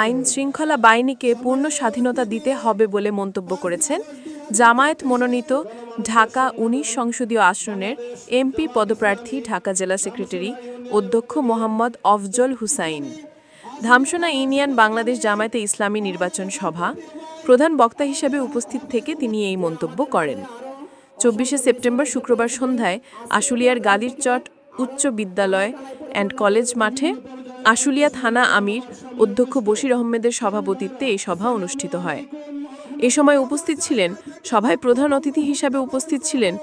আইন শৃঙ্খলা বাহিনীকে পূর্ণ স্বাধীনতা দিতে হবে বলে মন্তব্য করেছেন জামায়াত মনোনীত ঢাকা উনিশ সংসদীয় আসনের এমপি পদপ্রার্থী, ঢাকা জেলা সেক্রেটারি অধ্যক্ষ মোহাম্মদ অফজল হুসাইন। ধামসোনা ইউনিয়ন বাংলাদেশ জামায়াতে ইসলামী নির্বাচন সভা প্রধান বক্তা হিসেবে উপস্থিত থেকে তিনি এই মন্তব্য করেন। চব্বিশে সেপ্টেম্বর শুক্রবার সন্ধ্যায় আশুলিয়ার গালিরচট উচ্চ বিদ্যালয় অ্যান্ড কলেজ মাঠে আশুলিয়া থানা আমির অধ্যক্ষ বশির আহমেদের সভাপতিত্বে এই সভা অনুষ্ঠিত হয়। এ সময় উপস্থিত ছিলেন সভায় প্রধান অতিথি হিসাবে উপস্থিত ছিলেন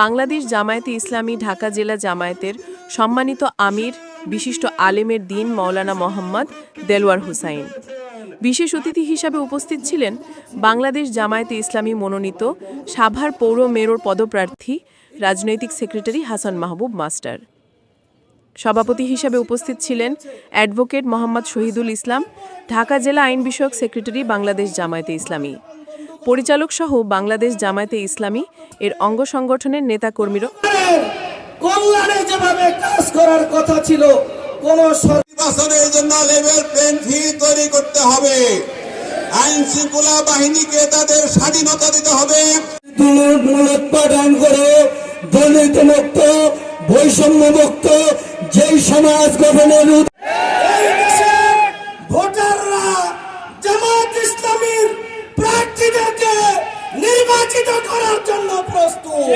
বাংলাদেশ জামায়াতে ইসলামী ঢাকা জেলা জামায়াতের সম্মানিত আমির, বিশিষ্ট আলেমের দিন মৌলানা মোহাম্মদ দেলওয়ার হুসাইন। বিশেষ অতিথি হিসাবে উপস্থিত ছিলেন বাংলাদেশ জামায়াতে ইসলামী মনোনীত সাভার পৌর মেয়র পদপ্রার্থী, রাজনৈতিক সেক্রেটারি হাসান মাহবুব মাস্টার। সভাপতি হিসাবে উপস্থিত ছিলেন অ্যাডভোকেট মোহাম্মদ শহীদুল ইসলাম ঢাকা জেলা আইন বিষয়ক সেক্রেটারি বাংলাদেশ জামায়াতে ইসলামী। পরিচালক সহ বাংলাদেশ জামায়াতে ইসলামী এর অঙ্গ সংগঠনের নেতাকর্মীরা কল্যাণে যেভাবে কাজ করার কথা ছিল কোন নির্বাচনের জন্য লেভেল প্লেন ফিল্ড তৈরি করতে হবে। আইন শৃঙ্খলা বাহিনীকে তাদের স্বাধীনতা দিতে হবে। করে মুক্ত বৈষম্য মুক্ত যেই সমাজ গঠনের ভোটাররা জামাত ইসলামীর প্রার্থীদেরকে নির্বাচিত করার জন্য প্রস্তুত।